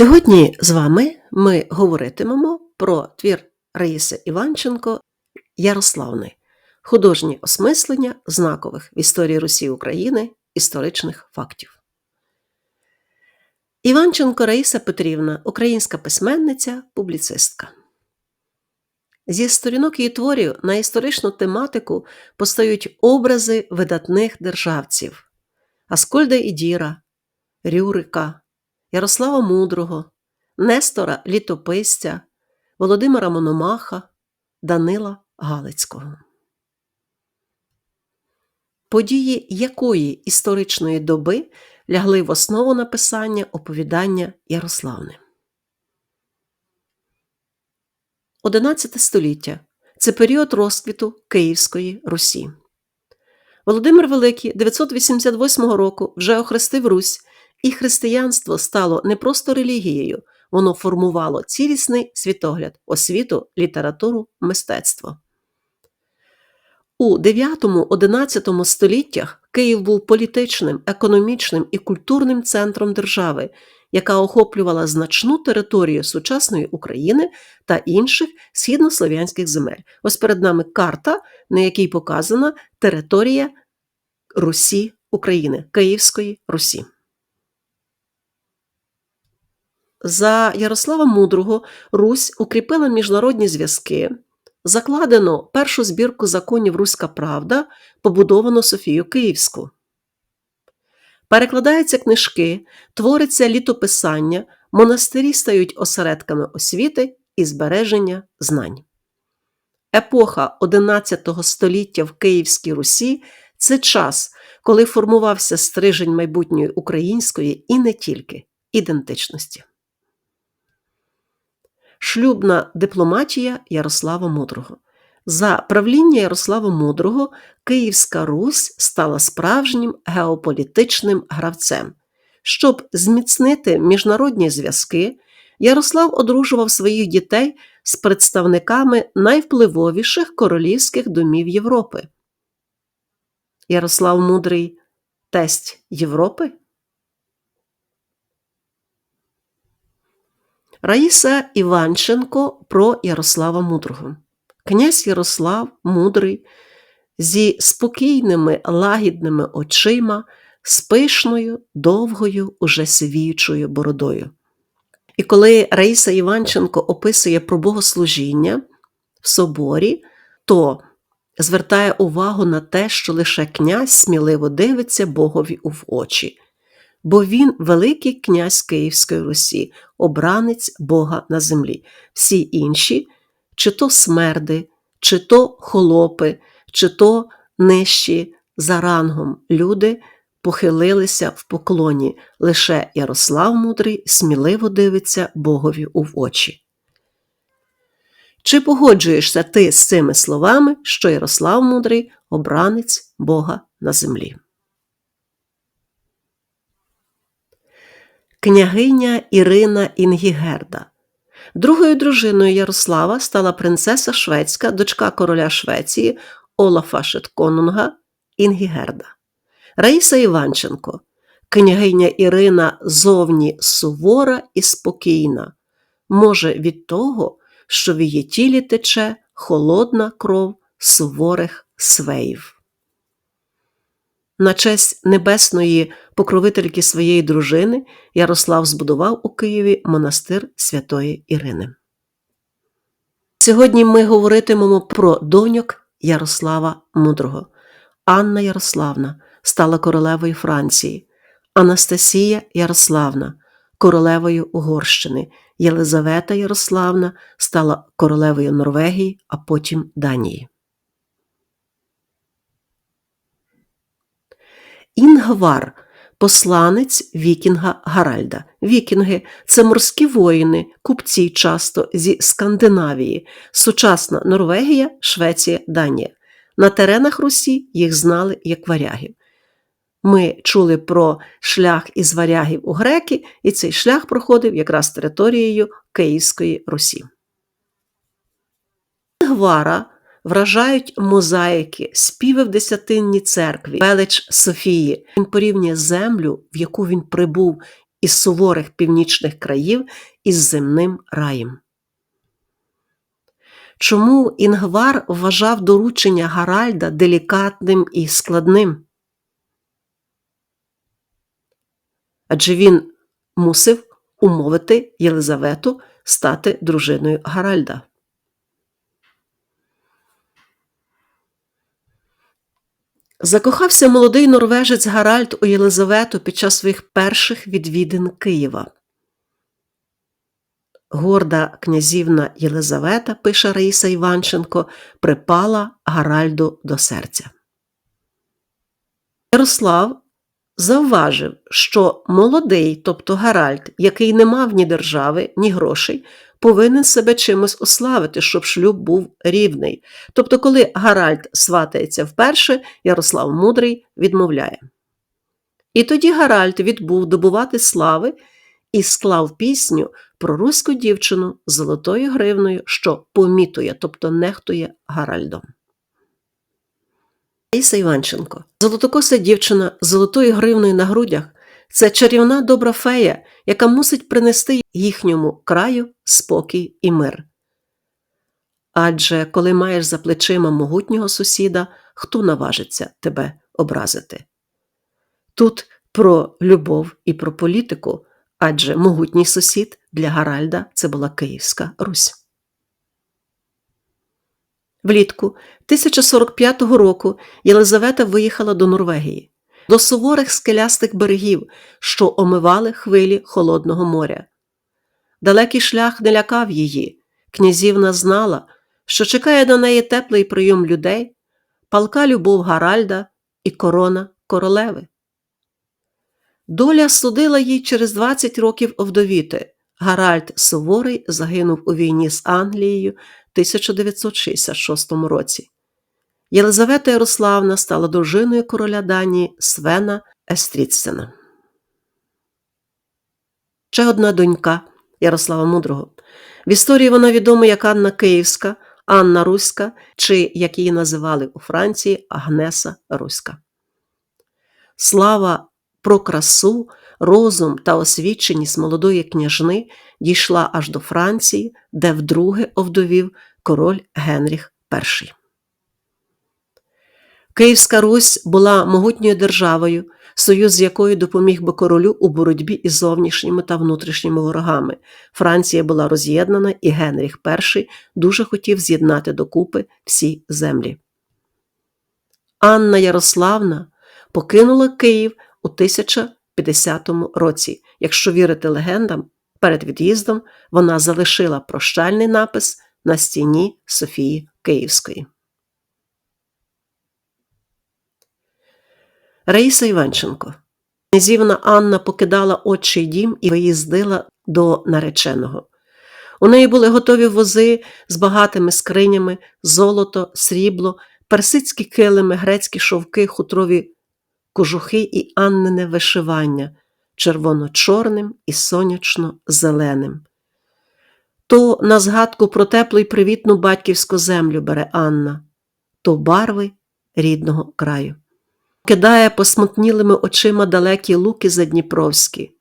Сьогодні з вами ми говоритимемо про твір Раїси Іванченко Ярославни художнє осмислення знакових в історії Русі України історичних фактів. Іванченко Раїса Петрівна українська письменниця, публіцистка. Зі сторінок її творів на історичну тематику постають образи видатних державців Аскольда Ідіра, Рюрика, Ярослава Мудрого, Нестора Літописця, Володимира Мономаха, Данила Галицького. Події якої історичної доби лягли в основу написання оповідання Ярославни. 11 століття це період розквіту Київської Русі. Володимир Великий 988 року вже охрестив Русь, і християнство стало не просто релігією, воно формувало цілісний світогляд, освіту, літературу, мистецтво. У 9-11 століттях Київ був політичним, економічним і культурним центром держави, яка охоплювала значну територію сучасної України та інших східнослов'янських земель. Ось перед нами карта, на якій показана територія Русі України, Київської Русі. За Ярослава Мудрого Русь укріпила міжнародні зв'язки, закладено першу збірку законів Руська Правда, побудовано Софію Київську. Перекладаються книжки, твориться літописання, монастирі стають осередками освіти і збереження знань. Епоха XI століття в Київській Русі це час, коли формувався стрижень майбутньої української і не тільки ідентичності. Шлюбна дипломатія Ярослава Мудрого. За правління Ярослава Мудрого Київська Русь стала справжнім геополітичним гравцем. Щоб зміцнити міжнародні зв'язки, Ярослав одружував своїх дітей з представниками найвпливовіших королівських домів Європи. Ярослав Мудрий тесть Європи? Раїса Іванченко про Ярослава Мудрого. Князь Ярослав Мудрий зі спокійними лагідними очима, з пишною, довгою, уже сивіючою бородою. І коли Раїса Іванченко описує про богослужіння в соборі, то звертає увагу на те, що лише князь сміливо дивиться Богові в очі бо він великий князь Київської Русі, обранець Бога на землі. Всі інші, чи то смерди, чи то холопи, чи то нижчі за рангом люди похилилися в поклоні. Лише Ярослав Мудрий сміливо дивиться Богові у очі. Чи погоджуєшся ти з цими словами, що Ярослав Мудрий обранець Бога на землі? Княгиня Ірина Інгігерда. Другою дружиною Ярослава стала принцеса Шведська, дочка короля Швеції Олафа Шетконунга Інгігерда. Раїса Іванченко. Княгиня Ірина зовні сувора і спокійна, може, від того, що в її тілі тече холодна кров суворих свеїв на честь небесної покровительки своєї дружини Ярослав збудував у Києві монастир Святої Ірини. Сьогодні ми говоритимемо про доньок Ярослава Мудрого. Анна Ярославна стала королевою Франції, Анастасія Ярославна королевою Угорщини, Єлизавета Ярославна стала королевою Норвегії, а потім Данії. Інгвар посланець Вікінга Гаральда. Вікінги це морські воїни, купці часто зі Скандинавії, сучасна Норвегія, Швеція, Данія. На теренах Русі їх знали як варягів. Ми чули про шлях із варягів у греки, і цей шлях проходив якраз територією Київської Русі. Інгвара вражають мозаїки, співи в десятинній церкві, велич Софії. Він порівнює землю, в яку він прибув із суворих північних країв із земним раєм. Чому Інгвар вважав доручення Гаральда делікатним і складним? Адже він мусив умовити Єлизавету стати дружиною Гаральда. Закохався молодий норвежець Гаральд у Єлизавету під час своїх перших відвідин Києва. Горда князівна Єлизавета, пише Раїса Іванченко, припала Гаральду до серця. Ярослав завважив, що молодий, тобто Гаральд, який не мав ні держави, ні грошей, повинен себе чимось ославити, щоб шлюб був рівний. Тобто, коли Гаральд сватається вперше, Ярослав Мудрий відмовляє. І тоді Гаральд відбув добувати слави і склав пісню про руську дівчину з золотою гривною, що помітує, тобто нехтує Гаральдом. Раїса Іванченко. Золотокоса дівчина з золотою гривною на грудях це чарівна добра фея, яка мусить принести їхньому краю спокій і мир. Адже коли маєш за плечима могутнього сусіда, хто наважиться тебе образити? Тут про любов і про політику, адже могутній сусід для Гаральда це була Київська Русь. Влітку 1045 року Єлизавета виїхала до Норвегії, до суворих скелястих берегів, що омивали хвилі Холодного моря. Далекий шлях не лякав її. Князівна знала, що чекає на неї теплий прийом людей, палка любов Гаральда і корона королеви. Доля судила їй через 20 років овдовіти. Гаральд Суворий загинув у війні з Англією 1966 році. Єлизавета Ярославна стала дружиною короля Данії Свена Естрітсена. Ще одна донька Ярослава Мудрого. В історії вона відома як Анна Київська, Анна Руська чи, як її називали у Франції, Агнеса Руська. Слава про красу, розум та освіченість молодої княжни дійшла аж до Франції, де вдруге овдовів король Генріх І. Київська Русь була могутньою державою, союз з якою допоміг би королю у боротьбі із зовнішніми та внутрішніми ворогами. Франція була роз'єднана, і Генріх І дуже хотів з'єднати докупи всі землі. Анна Ярославна покинула Київ у 1050 році. Якщо вірити легендам, перед від'їздом вона залишила прощальний напис на стіні Софії Київської. Раїса Іванченко. Князівна Анна покидала отчий дім і виїздила до нареченого. У неї були готові вози з багатими скринями, золото, срібло, персидські килими, грецькі шовки, хутрові кожухи і Аннине вишивання червоно-чорним і сонячно-зеленим. То на згадку про теплу й привітну батьківську землю бере Анна, то барви рідного краю. Кидає посмутнілими очима далекі луки задніпровські.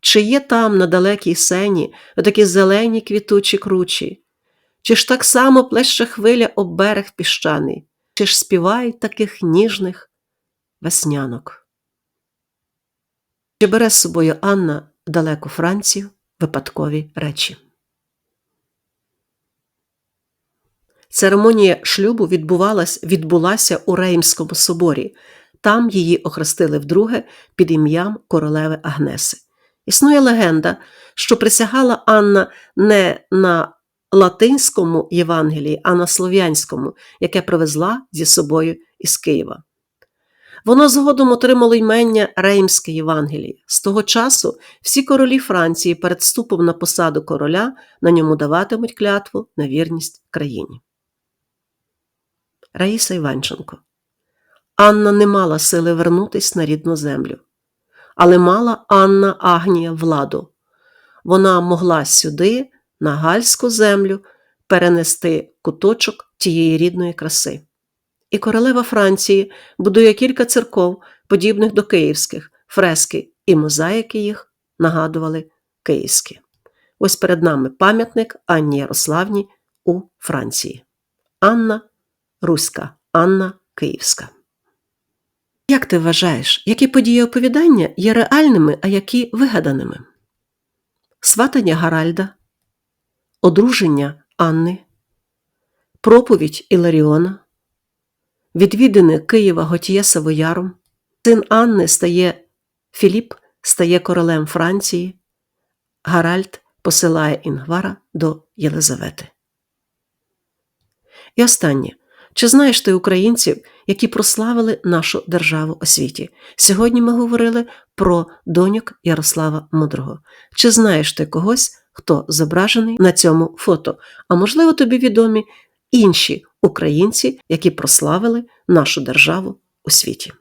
Чи є там на далекій сені такі зелені квітучі кручі? Чи ж так само плеще хвиля об берег піщаний, чи ж співають таких ніжних веснянок? Чи бере з собою Анна далеку Францію випадкові речі? Церемонія шлюбу відбувалась, відбулася у Реймському соборі. Там її охрестили вдруге під ім'ям королеви Агнеси. Існує легенда, що присягала Анна не на латинському Євангелії, а на слов'янському, яке привезла зі собою із Києва. Воно згодом отримало ймення Реймське Євангеліє. З того часу всі королі Франції перед вступом на посаду короля на ньому даватимуть клятву на вірність країні. Раїса Іванченко Анна не мала сили вернутись на рідну землю, але мала Анна Агнія владу. Вона могла сюди, на гальську землю, перенести куточок тієї рідної краси. І королева Франції будує кілька церков, подібних до київських, фрески і мозаїки їх нагадували київські. Ось перед нами пам'ятник Анні Ярославні у Франції. Анна Руська, Анна Київська. Як ти вважаєш, які події оповідання є реальними, а які вигаданими? Сватання Гаральда, одруження Анни, проповідь Іларіона, відвідини Києва Готьє Савояром, син Анни стає Філіп стає королем Франції, Гаральд посилає Інгвара до Єлизавети. І останнє. Чи знаєш ти українців, які прославили нашу державу у світі? Сьогодні ми говорили про доньок Ярослава Мудрого. Чи знаєш ти когось, хто зображений на цьому фото? А можливо, тобі відомі інші українці, які прославили нашу державу у світі?